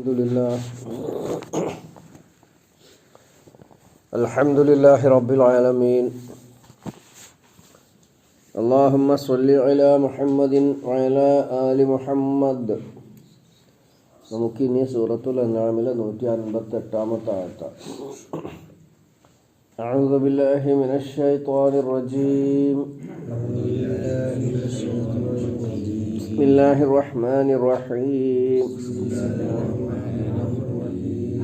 الحمد لله الحمد لله رب العالمين اللهم صل على محمد وعلى آل محمد നമുക്കിനി സൂറത്തുൽ അനാമിലെ നൂറ്റി അൻപത്തി എട്ടാമത്തെ ആഴ്ത്ത أعوذ بالله من الشيطان الرجيم بسم الله الرحمن الرحيم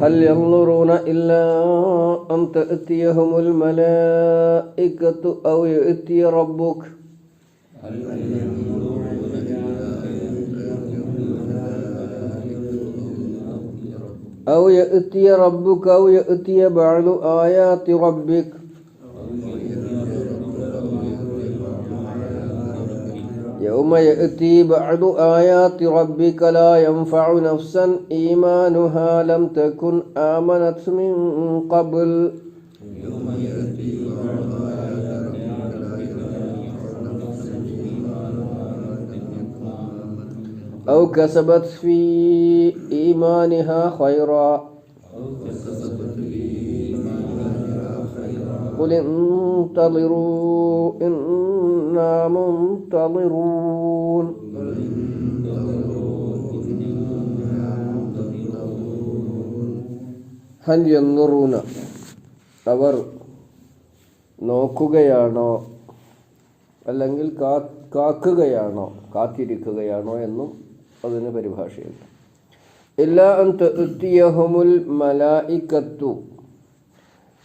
هل ينظرون إلا أن تأتيهم الملائكة أو يأتي ربك؟ أو يأتي ربك أو يأتي بعض آيات ربك؟ يوم يأتي بعض آيات ربك لا ينفع نفسا إيمانها لم تكن آمنت من قبل. يوم يأتي بعض آيات ربك لا ينفع نفسا إيمانها أو كسبت في إيمانها خيرا. أو كسبت في قل انتظروا إنا منتظرون ഹൽ യന്നുറൂന അവർ നോക്കുകയാണോ അല്ലെങ്കിൽ കാ കാക്കുകയാണോ കാത്തിരിക്കുകയാണോ എന്നും അതിന് പരിഭാഷയുണ്ട് എല്ലാ അന്ത്യഹുമുൽ മലായിക്കത്തു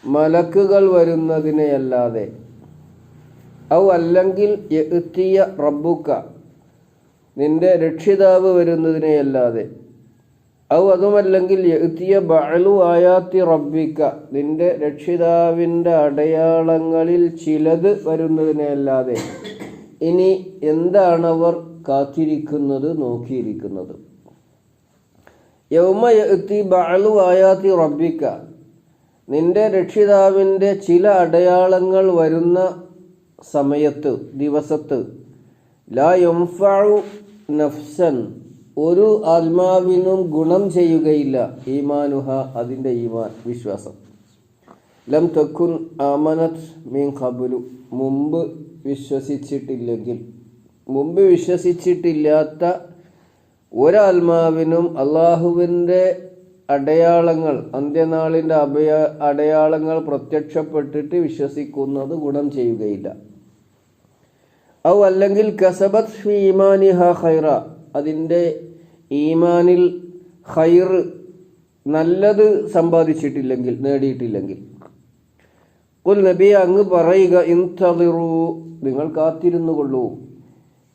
മലക്കുകൾ വരുന്നതിനെയല്ലാതെ. ഔ അല്ലെങ്കിൽ എത്തിയ റബ്ബുക്ക നിന്റെ രക്ഷിതാവ് വരുന്നതിനെയല്ലാതെ. ഔ അതുമല്ലെങ്കിൽ എത്തിയ ബഅലു ആയാത്തി റബ്ബിക്ക നിന്റെ രക്ഷിതാവിന്റെ അടയാളങ്ങളിൽ ചിലത് വരുന്നതിനെയല്ലാതെ. ഇനി എന്താണ് അവർ കാത്തിരിക്കുന്നത് നോക്കിയിരിക്കുന്നത്? യൗമ എത്തി ബഅലു ആയാത്തി റബ്ബിക്ക നിന്റെ രക്ഷിതാവിന്റെ ചില അടയാളങ്ങൾ വരുന്ന സമയത്ത് ദിവസത്ത്. ലാ യംഫഉ നഫ്സൻ. ഒരു ആത്മാവിനും ഗുണം ചെയ്യുകയില്ല ഈമാനുഹ അതിന്റെ ഈമാൻ വിശ്വാസം. ലം തക്കുൻ ആമനത് മീൻ ഖബുലു. മുമ്പ് വിശ്വസിച്ചിട്ടില്ലെങ്കിൽ. മുമ്പ് വിശ്വസിച്ചിട്ടില്ലാത്ത ഒരാത്മാവിനും അള്ളാഹുവിന്റെ അടയാളങ്ങൾ അന്ത്യനാളിന്റെ അഭയ അടയാളങ്ങൾ പ്രത്യക്ഷപ്പെട്ടിട്ട് വിശ്വസിക്കുന്നത് ഗുണം ചെയ്യുകയില്ല. ഔ അല്ലെങ്കിൽ കസബത് ഈമാനി ഈമാനിഹ ഖൈറ. അതിന്റെ ഈമാനിൽ ഹൈർ നല്ലത് സമ്പാദിച്ചിട്ടില്ലെങ്കിൽ നേടിയിട്ടില്ലെങ്കിൽ. കുൽ നബി അങ്ങ് പറയുക ഇൻതളിറു നിങ്ങൾ കാത്തിരുന്നു കൊള്ളൂ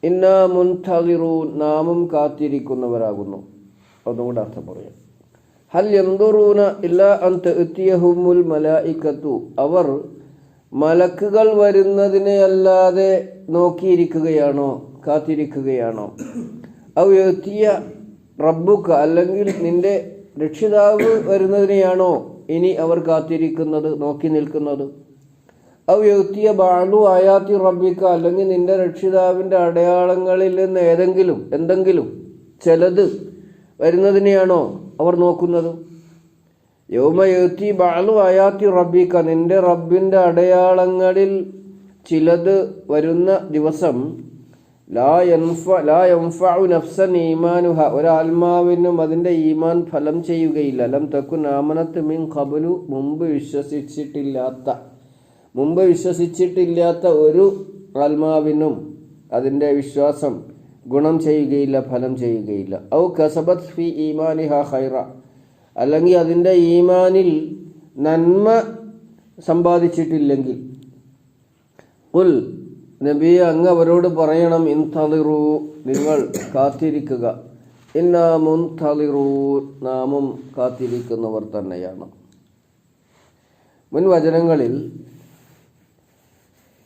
ഇന്നാ മുൻതളിറു നാമും കാത്തിരിക്കുന്നവരാകുന്നു. അതുകൊണ്ട് അർത്ഥം പറയാം. ഹൽ യന്തുറൂന ഇല്ല അന്ത എത്തിയഹുമുൽ മലായിക്കത്തു. അവർ മലക്കുകൾ വരുന്നതിനെ അല്ലാതെ നോക്കിയിരിക്കുകയാണോ കാത്തിരിക്കുകയാണോ? അവ എത്തിയ റബ്ബുക്ക അല്ലെങ്കിൽ നിന്റെ രക്ഷിതാവ് വരുന്നതിനെയാണോ ഇനി അവർ കാത്തിരിക്കുന്നത് നോക്കി നിൽക്കുന്നത്? അവ എത്തിയ ബാണു ആയാത്തി റബ്ബിക്ക അല്ലെങ്കിൽ നിന്റെ രക്ഷിതാവിന്റെ അടയാളങ്ങളിൽ നിന്ന് ഏതെങ്കിലും എന്തെങ്കിലും ചിലത് വരുന്നതിനെയാണോ അവർ നോക്കുന്നത്? യൗമയെത്തി ബാലു അയാത്തി റബ്ബിക്ക നിന്റെ റബ്ബിന്റെ അടയാളങ്ങളിൽ ചിലത് വരുന്ന ദിവസം ലാ യൻഫ ലാ യൻഫഉ നഫ്സൻ ഈമാനുഹ. ഒരാത്മാവിനും അതിന്റെ ഈമാൻ ഫലം ചെയ്യുകയില്ല. അലം തക്കു നാമനത്ത് മിൻ ഖബലു. മുമ്പ് വിശ്വസിച്ചിട്ടില്ലാത്ത മുമ്പ് വിശ്വസിച്ചിട്ടില്ലാത്ത ഒരു ആത്മാവിനും അതിന്റെ വിശ്വാസം ഗുണം ചെയ്യുകയില്ല ഫലം ചെയ്യുകയില്ല. ഔ കസബത് ഫി ഈമാനിഹ ഹൈറ അല്ലെങ്കിൽ അതിന്റെ ഈമാനിൽ നന്മ സമ്പാദിച്ചിട്ടില്ലെങ്കിൽ. ഉൽ നബി അങ്ങ് അവരോട് പറയണം ഇൻ തളിറു നിങ്ങൾ കാത്തിരിക്കുക. ഇന്നാ മുൻതളിറു നാമും കാത്തിരിക്കുന്നവർ തന്നെയാണ്. മുൻ വചനങ്ങളിൽ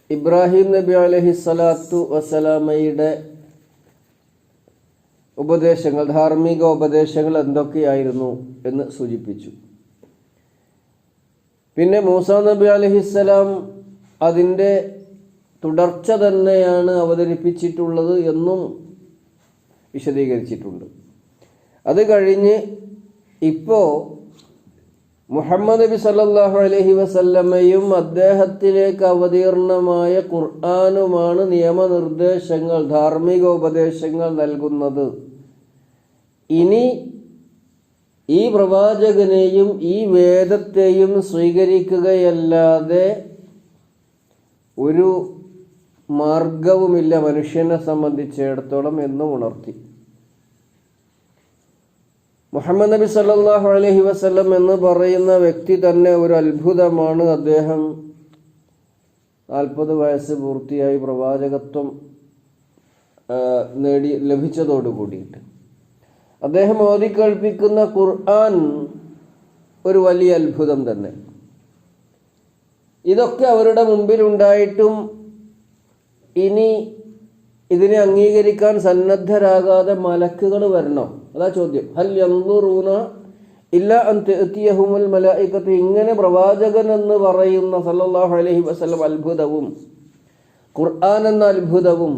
ഇബ്രാഹിം നബി അലഹി സ്വലാത്തു വസ്സലാമയുടെ ഉപദേശങ്ങൾ ധാർമ്മിക ഉപദേശങ്ങൾ എന്തൊക്കെയായിരുന്നു എന്ന് സൂചിപ്പിച്ചു. പിന്നെ മൂസ നബി അലഹിസ്സലാം അതിന്റെ തുടർച്ച തന്നെയാണ് അവതരിപ്പിച്ചിട്ടുള്ളത് എന്നും വിശദീകരിച്ചിട്ടുണ്ട്. അത് കഴിഞ്ഞ് ഇപ്പോ മുഹമ്മദ് നബി സല്ലാഹു അലഹി വസല്ലമ്മയും അദ്ദേഹത്തിലേക്ക് അവതീർണമായ ഖുർആാനുമാണ് നിയമനിർദ്ദേശങ്ങൾ ധാർമ്മിക ഉപദേശങ്ങൾ നൽകുന്നത്. ഇനി ഈ പ്രവാചകനെയും ഈ വേദത്തെയും സ്വീകരിക്കുകയല്ലാതെ ഒരു മാർഗവുമില്ല മനുഷ്യനെ സംബന്ധിച്ചിടത്തോളം എന്ന് ഉണർത്തി. മുഹമ്മദ് നബി സല്ലാഹു അലഹി വസല്ലം എന്ന് പറയുന്ന വ്യക്തി തന്നെ ഒരു അത്ഭുതമാണ്. അദ്ദേഹം നാൽപ്പത് വയസ്സ് പൂർത്തിയായി പ്രവാചകത്വം നേടി ലഭിച്ചതോടുകൂടിയിട്ട് അദ്ദേഹം ഓതി കേൾപ്പിക്കുന്ന ഖുർആൻ ഒരു വലിയ അത്ഭുതം തന്നെ. ഇതൊക്കെ അവരുടെ മുമ്പിലുണ്ടായിട്ടും ഇനി ഇതിനെ അംഗീകരിക്കാൻ സന്നദ്ധരാകാതെ മലക്കുകൾ വരണം? അതാ ചോദ്യം. ഹൽ യന്ദുറൂന ഇല്ല അൻ തെത്തിയഹുമുൽ മലായിക്കത്ത് ഇങ്ങനെ പ്രവാചകൻ എന്ന് പറയുന്ന സല്ലല്ലാഹു അലൈഹി വസല്ലം അത്ഭുതവും ഖുർആൻ എന്ന അത്ഭുതവും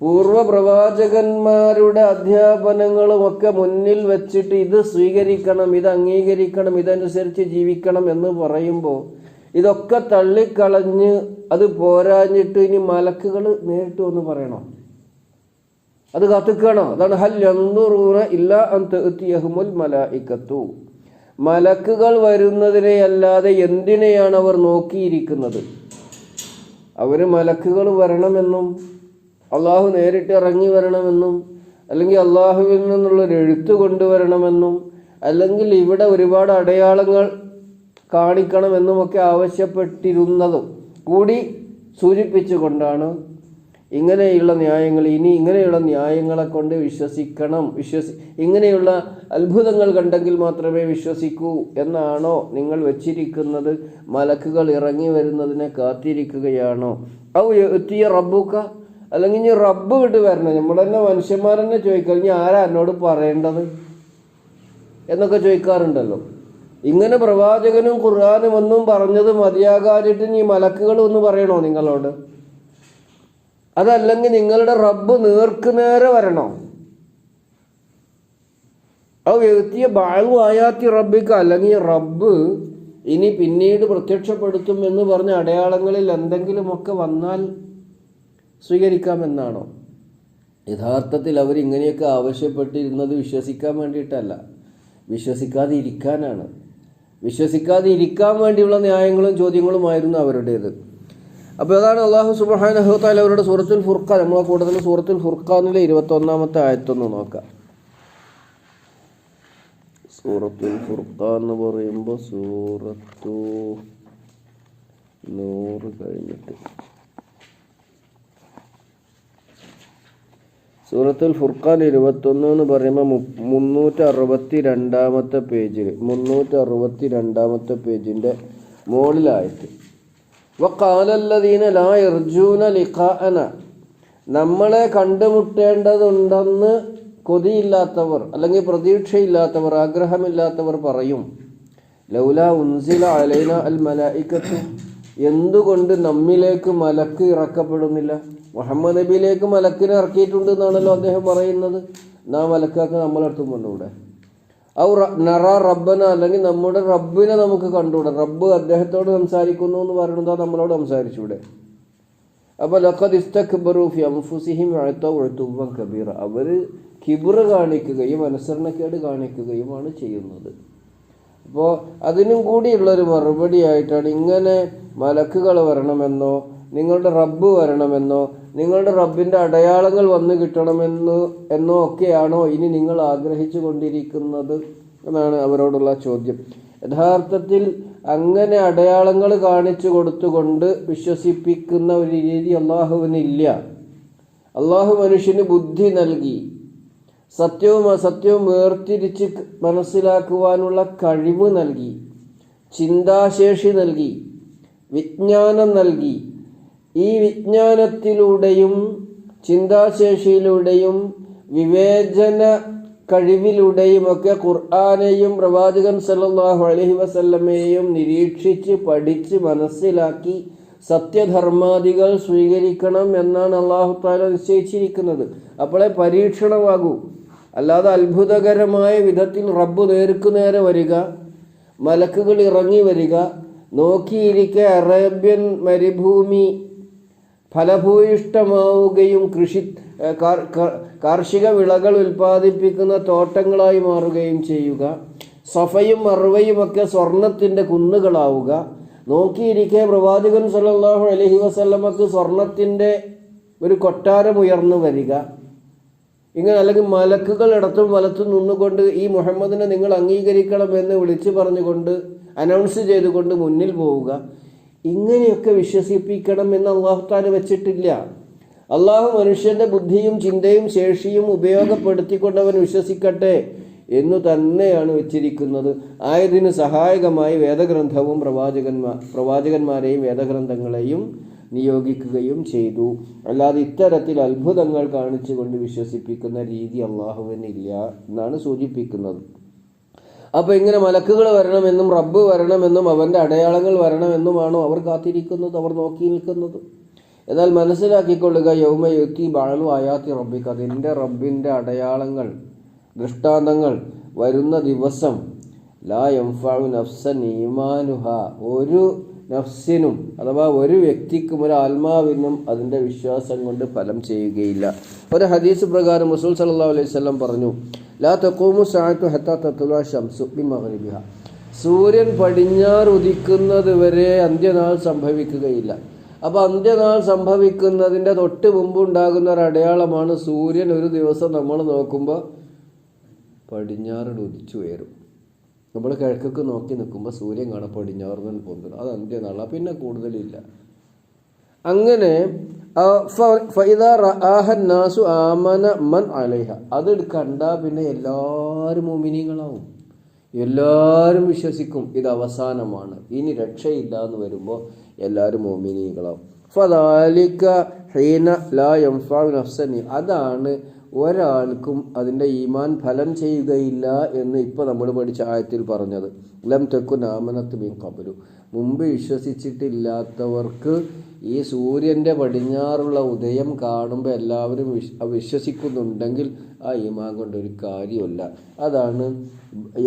പൂർവ പ്രവാചകന്മാരുടെ അധ്യാപനങ്ങളും ഒക്കെ മുന്നിൽ വെച്ചിട്ട് ഇത് സ്വീകരിക്കണം ഇത് അംഗീകരിക്കണം ഇതനുസരിച്ച് ജീവിക്കണം എന്ന് പറയുമ്പോൾ ഇതൊക്കെ തള്ളിക്കളഞ്ഞ് അത് പോരാഞ്ഞിട്ട് ഇനി മലക്കുകൾ നേരിട്ട് ഒന്ന് പറയണോ? അത് കത്തിക്കണോ? അതാണ് ഹൽ യന്ദുറൂന ഇല്ല അൻ തെത്തിയഹുമുൽ മലായിക്കത്തു. മലക്കുകൾ വരുന്നതിനെ അല്ലാതെ എന്തിനെയാണ് അവർ നോക്കിയിരിക്കുന്നത്? അവർ മലക്കുകൾ വരണമെന്നും അള്ളാഹു നേരിട്ട് ഇറങ്ങി വരണമെന്നും അല്ലെങ്കിൽ അള്ളാഹുവിൽ നിന്നുള്ളൊരു എഴുത്ത് കൊണ്ടുവരണമെന്നും അല്ലെങ്കിൽ ഇവിടെ ഒരുപാട് അടയാളങ്ങൾ കാണിക്കണമെന്നുമൊക്കെ ആവശ്യപ്പെട്ടിരുന്നതും കൂടി സൂചിപ്പിച്ചുകൊണ്ടാണ് ഇങ്ങനെയുള്ള ന്യായങ്ങൾ ഇനി ഇങ്ങനെയുള്ള ന്യായങ്ങളെ കൊണ്ട് വിശ്വസിക്കണം. വിശ്വസി ഇങ്ങനെയുള്ള അത്ഭുതങ്ങൾ കണ്ടെങ്കിൽ മാത്രമേ വിശ്വസിക്കൂ എന്നാണോ നിങ്ങൾ വെച്ചിരിക്കുന്നത്? മലക്കുകൾ ഇറങ്ങി വരുന്നതിനെ കാത്തിരിക്കുകയാണോ? ഔ എത്തിയ റബ്ബുക്ക. അല്ലെങ്കിൽ ഇനി റബ്ബ് വിട്ട് വരണം. നമ്മൾ തന്നെ മനുഷ്യന്മാർ തന്നെ ചോദിക്കാം ഇനി ആരാ എന്നോട് പറയേണ്ടത്? എന്നൊക്കെ ചോദിക്കാറുണ്ടല്ലോ. ഇങ്ങനെ പ്രവാചകനും ഖുർആാനും ഒന്നും പറഞ്ഞത് മതിയാകാതിട്ട് ഇനി മലക്കുകൾ ഒന്ന് പറയണോ നിങ്ങളോട്? അതല്ലെങ്കിൽ നിങ്ങളുടെ റബ്ബ് നേർക്കുനേരെ വരണോ. ആ വ്യക്തിയ ബാഴു ആയാത്തി റബ്ബിക്ക് അല്ലെങ്കിൽ റബ്ബ് ഇനി പിന്നീട് പ്രത്യക്ഷപ്പെടുത്തും എന്ന് പറഞ്ഞ അടയാളങ്ങളിൽ എന്തെങ്കിലുമൊക്കെ വന്നാൽ സ്വീകരിക്കാമെന്നാണോ? യഥാർത്ഥത്തിൽ അവർ ഇങ്ങനെയൊക്കെ ആവശ്യപ്പെട്ടിരുന്നത് വിശ്വസിക്കാൻ വേണ്ടിയിട്ടല്ല. വിശ്വസിക്കാതെ ഇരിക്കാനാണ്. വിശ്വസിക്കാതെ ഇരിക്കാൻ വേണ്ടിയുള്ള ന്യായങ്ങളും ചോദ്യങ്ങളുമായിരുന്നു അവരുടേത്. അപ്പോൾ അതാണ് അള്ളാഹു സുബാനഹുത്താൽ അവരുടെ സൂറത്തുൽ ഫുർഖാൻ? നമ്മളെ കൂടുതൽ സൂറത്തുൽ ഫുർഖാനിലെ ഇരുപത്തൊന്നാമത്തെ ആയത്തൊന്ന് നോക്കാം. സൂറത്തുൽ ഫുർഖാൻ എന്ന് പറയുമ്പോൾ സൂറത്തു നൂറ് കഴിഞ്ഞിട്ട്. സൂറത്തുൽ ഫുർഖാൻ ഇരുപത്തൊന്ന് എന്ന് പറയുമ്പോൾ മുന്നൂറ്റി അറുപത്തി രണ്ടാമത്തെ പേജിൽ മുന്നൂറ്റി അറുപത്തി രണ്ടാമത്തെ പേജിന്റെ മുകളിലായിട്ട് വക്കാലല്ലദീന ലാ ഇർജൂന ലിഖാന നമ്മളെ കണ്ടുമുട്ടേണ്ടതുണ്ടെന്ന് കൊതിയില്ലാത്തവർ അല്ലെങ്കിൽ പ്രതീക്ഷയില്ലാത്തവർ ആഗ്രഹമില്ലാത്തവർ പറയും. ലൗല ഉൻസില അലൈന അൽ മലായിക്കത്തു. എന്തുകൊണ്ട് നമ്മിലേക്ക് മലക്ക് ഇറക്കപ്പെടുന്നില്ല? മുഹമ്മദ് നബിയിലേക്ക് മലക്കിനെ ഇറക്കിയിട്ടുണ്ട് എന്നാണല്ലോ അദ്ദേഹം പറയുന്നത്. നാ മലക്കാക്ക് നമ്മളെടുത്തും കൊണ്ടുകൂടെ ഔ നറ റബ്ബന അല്ലെങ്കിൽ നമ്മുടെ റബ്ബിനെ നമുക്ക് കണ്ടുകൂടെ. റബ്ബ് അദ്ദേഹത്തോട് സംസാരിക്കുന്നു എന്ന് പറയുന്നത് നമ്മളോട് സംസാരിച്ചൂടെ അപ്പോൾ ലഖദ് ഇസ്തക്ബറു ഫി അൻഫുസിഹിം അഅതൗ ഉഅതുവൻ കബീറ. അവർ കിബറ് കാണിക്കുകയും അനുസരണക്കേട് കാണിക്കുകയുമാണ് ചെയ്യുന്നത്. അപ്പോൾ അതിനും കൂടിയുള്ളൊരു മറുപടിയായിട്ടാണ് ഇങ്ങനെ മലക്കുകൾ വരണമെന്നോ നിങ്ങളുടെ റബ്ബ് വരണമെന്നോ നിങ്ങളുടെ റബ്ബിന്റെ അടയാളങ്ങൾ വന്നു കിട്ടണമെന്ന് എന്നോ ഒക്കെയാണോ ഇനി നിങ്ങൾ ആഗ്രഹിച്ചു കൊണ്ടിരിക്കുന്നത് എന്നാണ് അവരോടുള്ള ചോദ്യം. യഥാർത്ഥത്തിൽ അങ്ങനെ അടയാളങ്ങൾ കാണിച്ചു കൊടുത്തുകൊണ്ട് വിശ്വസിപ്പിക്കുന്ന ഒരു രീതി അള്ളാഹുവിനില്ല. അള്ളാഹു മനുഷ്യന് ബുദ്ധി നൽകി. സത്യവും അസത്യവും വേർതിരിച്ച് മനസ്സിലാക്കുവാനുള്ള കഴിവ് നൽകി. ചിന്താശേഷി നൽകി. വിജ്ഞാനം നൽകി. ഈ വിജ്ഞാനത്തിലൂടെയും ചിന്താശേഷിയിലൂടെയും വിവേചന കഴിവിലൂടെയും ഒക്കെ ഖുർആാനെയും പ്രവാചകൻ സല്ലാഹു അലഹി വസല്ലമയെയും നിരീക്ഷിച്ച് പഠിച്ച് മനസ്സിലാക്കി സത്യധർമാദികൾ സ്വീകരിക്കണം എന്നാണ് അള്ളാഹു താല നിശ്ചയിച്ചിരിക്കുന്നത്. അപ്പോളെ പരീക്ഷണമാകൂ. അല്ലാതെ അത്ഭുതകരമായ വിധത്തിൽ റബ്ബ് നേർക്കു നേരെ വരിക മലക്കുകൾ ഇറങ്ങി വരിക നോക്കിയിരിക്കെ അറേബ്യൻ മരുഭൂമി ഫലഭൂയിഷ്ടമാവുകയും കൃഷി കാർഷിക വിളകൾ ഉൽപ്പാദിപ്പിക്കുന്ന തോട്ടങ്ങളായി മാറുകയും ചെയ്യുക. സഫയും മറുവയും ഒക്കെ സ്വർണത്തിന്റെ കുന്നുകളാവുക. നോക്കിയിരിക്കെ പ്രവാചകൻ സല്ലല്ലാഹു അലഹി വസല്ലമക്ക് സ്വർണത്തിന്റെ ഒരു കൊട്ടാരം ഉയർന്നു വരിക. ഇങ്ങനെ അല്ലെങ്കിൽ മലക്കുകൾ ഇടത്തും വലത്തും നിന്നുകൊണ്ട് ഈ മുഹമ്മദിനെ നിങ്ങൾ അംഗീകരിക്കണം എന്ന് വിളിച്ചു പറഞ്ഞുകൊണ്ട് അനൗൺസ് ചെയ്തുകൊണ്ട് മുന്നിൽ പോവുക. ഇങ്ങനെയൊക്കെ വിശ്വസിപ്പിക്കണം എന്ന് അള്ളാഹുത്താൽ വെച്ചിട്ടില്ല. അള്ളാഹു മനുഷ്യന്റെ ബുദ്ധിയും ചിന്തയും ശേഷിയും ഉപയോഗപ്പെടുത്തിക്കൊണ്ട് അവൻ വിശ്വസിക്കട്ടെ എന്ന് തന്നെയാണ് വെച്ചിരിക്കുന്നത്. ആയതിന് സഹായകമായി വേദഗ്രന്ഥവും പ്രവാചകന്മാർ പ്രവാചകന്മാരെയും വേദഗ്രന്ഥങ്ങളെയും നിയോഗിക്കുകയും ചെയ്തു. അല്ലാതെ ഇത്തരത്തിൽ അത്ഭുതങ്ങൾ കാണിച്ചുകൊണ്ട് വിശ്വസിപ്പിക്കുന്ന രീതി അള്ളാഹുവിനില്ല എന്നാണ് സൂചിപ്പിക്കുന്നത്. അപ്പൊ ഇങ്ങനെ മലക്കുകൾ വരണമെന്നും റബ്ബ് വരണമെന്നും അവന്റെ അടയാളങ്ങൾ വരണമെന്നുമാണോ അവർ കാത്തിരിക്കുന്നത് അവർ നോക്കി നിൽക്കുന്നത്? എന്നാൽ മനസ്സിലാക്കിക്കൊള്ളുക യൗമ യുക്തി ബാണു ആയാത്തി റബ്ബിക്ക് അതിന്റെ റബ്ബിന്റെ അടയാളങ്ങൾ ദൃഷ്ടാന്തങ്ങൾ വരുന്ന ദിവസം ലാ യംഫാഉ നഫ്സൻ ഈമാനുഹ. ഒരു നഫ്സിനും അഥവാ ഒരു വ്യക്തിക്കും ഒരു ആത്മാവിനും അതിന്റെ വിശ്വാസം കൊണ്ട് ഫലം ചെയ്യുകയില്ല. ഒരു ഹദീസ് പ്രകാരം റസൂൽ സല്ലാ അലൈഹി വസല്ലം പറഞ്ഞു ഹത്താ തത്ലുഅ ശംസു ബിമഗ്രിബിഹ. സൂര്യൻ ഉദിക്കുന്നത് വരെ അന്ത്യനാൾ സംഭവിക്കുകയില്ല. അപ്പോൾ അന്ത്യനാൾ സംഭവിക്കുന്നതിന്റെ തൊട്ട് മുമ്പ് ഉണ്ടാകുന്ന ഒരു അടയാളമാണ് സൂര്യൻ ഒരു ദിവസം നമ്മൾ നോക്കുമ്പോൾ പടിഞ്ഞാറിൽ ഉദിച്ചു ഉയരും. നമ്മൾ കിഴക്കൊക്കെ നോക്കി നിൽക്കുമ്പോൾ സൂര്യൻ കാണാൻ പടിഞ്ഞാറിന് പോകുന്നത് അത് അന്ത്യനാളാണ് പിന്നെ കൂടുതലില്ല. അങ്ങനെ നാസു ആമന മൻ അലൈഹ. അത് കണ്ടാൽ പിന്നെ എല്ലാവരും മോമിനികളാവും. എല്ലാവരും വിശ്വസിക്കും ഇത് അവസാനമാണ്. ഇനി രക്ഷയില്ല എന്ന് വരുമ്പോൾ എല്ലാവരും ഫദാലിക ഹീന ലാ അതാണ് ഒരാൾക്കും അതിന്റെ ഈമാൻ ഫലം ചെയ്യുകയില്ല എന്ന് ഇപ്പോൾ നമ്മൾ പഠിച്ച ആയത്തിൽ പറഞ്ഞത്. ലം തെക്കു നാമനത്ത് മീൻ കബരു മുമ്പ് വിശ്വസിച്ചിട്ടില്ലാത്തവർക്ക് ഈ സൂര്യന്റെ പടിഞ്ഞാറുള്ള ഉദയം കാണുമ്പോൾ എല്ലാവരും വിശ് വിശ്വസിക്കുന്നുണ്ടെങ്കിൽ ആ ഈമാൻ കൊണ്ടൊരു കാര്യമല്ല. അതാണ്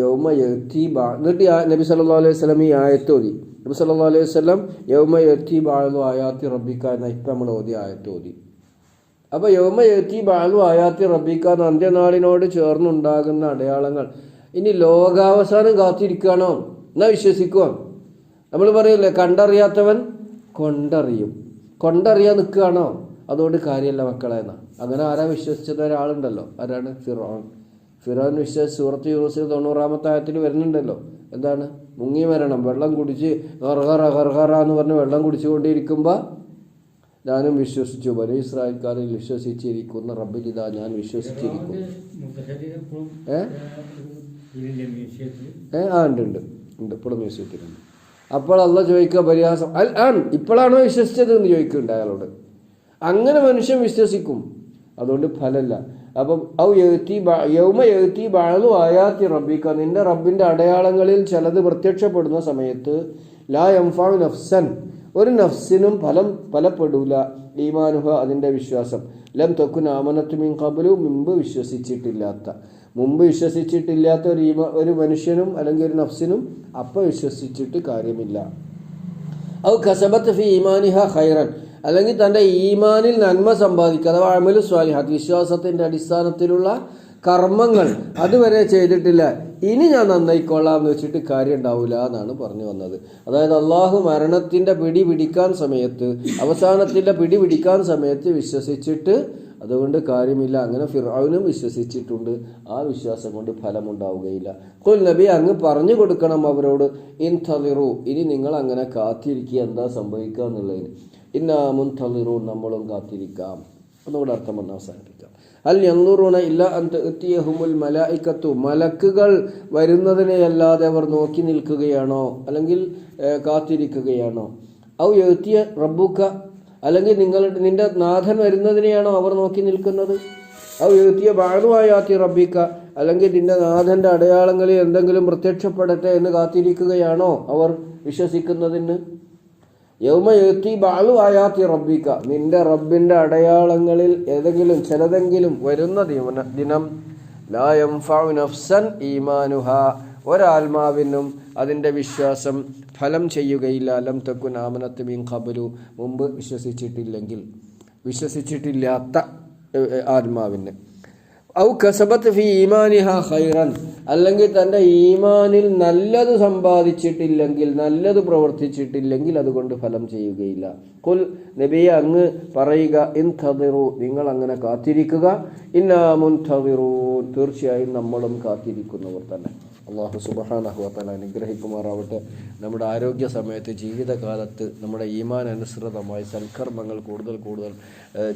യൗമ യത്തി ബാ എന്നിട്ട് നബി സല്ലാ അലൈഹി വസല്ലം ഈ ആയത്തോതി നബി സല്ലാ അലൈഹി വസല്ലം യൗമ യത്തി ബാഴു ആയാത്തി റബ്ബിക്ക എന്ന ഇപ്പം നമ്മൾ ഓതി. ആയത്തോതി അപ്പൊ യൗമ യത്തി ബാലു ആയാത്തി റബിക്ക അന്ത്യനാളിനോട് ചേർന്നുണ്ടാകുന്ന അടയാളങ്ങൾ. ഇനി ലോകാവസാനം കാത്തിരിക്കുകയാണോ? എന്നാ വിശ്വസിക്കുമോ നമ്മൾ പറയില്ലേ കണ്ടറിയാത്തവൻ കൊണ്ടറിയും. കൊണ്ടറിയാൻ നിൽക്കുകയാണോ? അതുകൊണ്ട് കാര്യമല്ല മക്കളെ എന്നാ. അങ്ങനെ ആരാ വിശ്വസിച്ചത്? ഒരാളുണ്ടല്ലോ. ആരാണ്? ഫിറോൺ. ഫിറോൻ വിശ്വസിച്ച് സൂറത്ത് യൂസിൽ തൊണ്ണൂറാമത്തെ ആയത്തിൽ വരുന്നുണ്ടല്ലോ. എന്താണ്? മുങ്ങി മരണം. വെള്ളം കുടിച്ച് ഹർഹറ ഹർഹറ എന്ന് പറഞ്ഞ് വെള്ളം കുടിച്ചുകൊണ്ടിരിക്കുമ്പോൾ ഞാനും വിശ്വസിച്ചു. വരെ ഇസ്രായേൽക്കാരിൽ വിശ്വസിച്ചിരിക്കുന്ന റബ്ബിലിതാ ഞാൻ വിശ്വസിച്ചിരിക്കുന്നു. ഏ? ഏ ആ ഉണ്ട് ഉണ്ട് ഉണ്ട്. ഇപ്പോഴും മ്യൂസിയത്തിലുണ്ട്. അപ്പോൾ അല്ല ചോദിക്കുക പരിഹാസം. അൽ ആൻ ഇപ്പോഴാണോ വിശ്വസിച്ചത് എന്ന് ചോദിക്കുന്നുണ്ട് അയാളോട്. അങ്ങനെ മനുഷ്യൻ വിശ്വസിക്കും. അതുകൊണ്ട് ഫലമല്ല അപ്പം ഔ എഴുത്തി യൗമ എഴുത്തി ബാഴു ആയാത്തി റബ്ബിക്ക നിന്റെ റബ്ബിന്റെ അടയാളങ്ങളിൽ ചിലത് പ്രത്യക്ഷപ്പെടുന്ന സമയത്ത് ലാ എംഫാൻ നഫ്സൻ. ഒരു നഫ്സിനും ഫലം ഫലപ്പെടൂല. ഈമാനുഹ അതിന്റെ വിശ്വാസം. ലം തൊക്കു നാമനത്തു മീൻ കബലു മുമ്പ് വിശ്വസിച്ചിട്ടില്ലാത്ത. മുമ്പ് വിശ്വസിച്ചിട്ടില്ലാത്ത ഒരു ഈമാ ഒരു മനുഷ്യനും അല്ലെങ്കിൽ ഒരു നഫ്സിനും അപ്പം വിശ്വസിച്ചിട്ട് കാര്യമില്ല. ഔ കസബത്ത് ഫി ഈമാനിഹ ഹൈറൻ അല്ലെങ്കിൽ തന്റെ ഈമാനിൽ നന്മ സമ്പാദിക്കുക. അഥവാ അമലു സ്വാലിഹാത്ത് വിശ്വാസത്തിന്റെ അടിസ്ഥാനത്തിലുള്ള കർമ്മങ്ങൾ. അതുവരെ ചെയ്തിട്ടില്ല. ഇനി ഞാൻ നന്നായിക്കൊള്ളാം എന്ന് വെച്ചിട്ട് കാര്യം ഉണ്ടാവില്ല എന്നാണ് പറഞ്ഞു വന്നത്. അതായത് അള്ളാഹു മരണത്തിന്റെ പിടി പിടിക്കാൻ സമയത്ത് അവസാനത്തിന്റെ പിടി പിടിക്കാൻ സമയത്ത് വിശ്വസിച്ചിട്ട് അതുകൊണ്ട് കാര്യമില്ല. അങ്ങനെ ഫിറാവിനും വിശ്വസിച്ചിട്ടുണ്ട്. ആ വിശ്വാസം കൊണ്ട് ഫലമുണ്ടാവുകയില്ല. കുൽ നബി അങ്ങ് പറഞ്ഞു കൊടുക്കണം അവരോട് ഇൻ തളിറു ഇനി നിങ്ങൾ അങ്ങനെ കാത്തിരിക്കുക. എന്താ സംഭവിക്കുക എന്നുള്ളതിന്. ഇന്നാ മുൻ തളിറു നമ്മളും കാത്തിരിക്കാം. ഒന്നുകൂടെ അർത്ഥം വന്ന് അവസാനിപ്പിക്കാം. അൽ യന്നൂറുണ ഇല്ല അന്ത്യഹുമുൽ മലായിക്കത്തു. മലക്കുകൾ വരുന്നതിനെ അല്ലാതെ അവർ നോക്കി നിൽക്കുകയാണോ? അല്ലെങ്കിൽ കാത്തിരിക്കുകയാണോ? ഔ എത്തിയ റബ്ബുക്ക അല്ലെങ്കിൽ നിങ്ങൾ നിന്റെ നാഥൻ വരുന്നതിനെയാണോ അവർ നോക്കി നിൽക്കുന്നത്? ഔ എത്തിയ ബാണുവായാത്തി റബ്ബിക്ക അല്ലെങ്കിൽ നിന്റെ നാഥന്റെ അടയാളങ്ങളിൽ എന്തെങ്കിലും പ്രത്യക്ഷപ്പെടട്ടെ എന്ന് കാത്തിരിക്കുകയാണോ അവർ വിശ്വസിക്കുന്നതിന്? യൗമ ബാലു ആയാത്തി റബ്ബിക്ക നിന്റെ റബ്ബിന്റെ അടയാളങ്ങളിൽ ഏതെങ്കിലും ചിലതെങ്കിലും വരുന്ന ദിനം ലായം നഫ്സൻ ഈമാനുഹ. ഒരാത്മാവിനും അതിന്റെ വിശ്വാസം ഫലം ചെയ്യുകയില്ല. ലം തെക്കു നാമനത്ത് മീൻ ഖബലു. മുമ്പ് വിശ്വസിച്ചിട്ടില്ലെങ്കിൽ. വിശ്വസിച്ചിട്ടില്ലാത്ത ആത്മാവിന്. ഔ കസബത്ത് ഫി ഈമാനിഹ ഖൈറൻ. അല്ലെങ്കിൽ തന്റെ ഈമാനിൽ നല്ലത് സമ്പാദിച്ചിട്ടില്ലെങ്കിൽ നല്ലത് പ്രവർത്തിച്ചിട്ടില്ലെങ്കിൽ അതുകൊണ്ട് ഫലം ചെയ്യുകയില്ല. കുൽ നബിയെ അങ്ങ് പറയുക ഇൻ തതിറു നിങ്ങൾ അങ്ങനെ കാത്തിരിക്കുക. ഇന്നാമുൻ തതിറൂ തീർച്ചയായും നമ്മളും കാത്തിരിക്കുന്നവർ തന്നെ. അള്ളാഹു സുബഹാനഹുവത്തല അനുഗ്രഹിക്കുമാറാവട്ടെ. നമ്മുടെ ആരോഗ്യ സമയത്ത് ജീവിതകാലത്ത് നമ്മുടെ ഈമാൻ അനുസൃതമായി സൽക്കർമ്മങ്ങൾ കൂടുതൽ കൂടുതൽ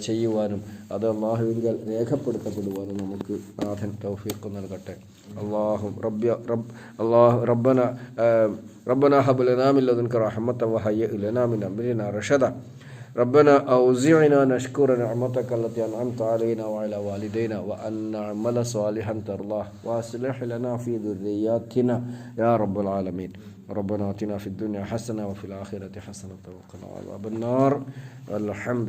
ചെയ്യുവാനും അത് അള്ളാഹുവിങ്കൽ രേഖപ്പെടുത്തപ്പെടുവാനും നമുക്ക് നാഥൻ തൗഫീഖ് നൽകട്ടെ. അള്ളാഹു റബ്യ റബ് അള്ളാഹു റബ്ബന റബ്ബന ഹബ് ലനാ മിൻ ലദുൻക റഹ്മത വഹയ്യ ലനാ മിൻ അംരിനാ റഷദ. ربنا أوزعنا نشكر نعمتك التي أنعمت علينا وعلى والدينا وأن نعمل صالحا ترضاه وأصلح لنا في ذرياتنا يا رب العالمين. ربنا آتنا في الدنيا حسنة وفي الآخرة حسنة وقنا عذاب النار. والحمد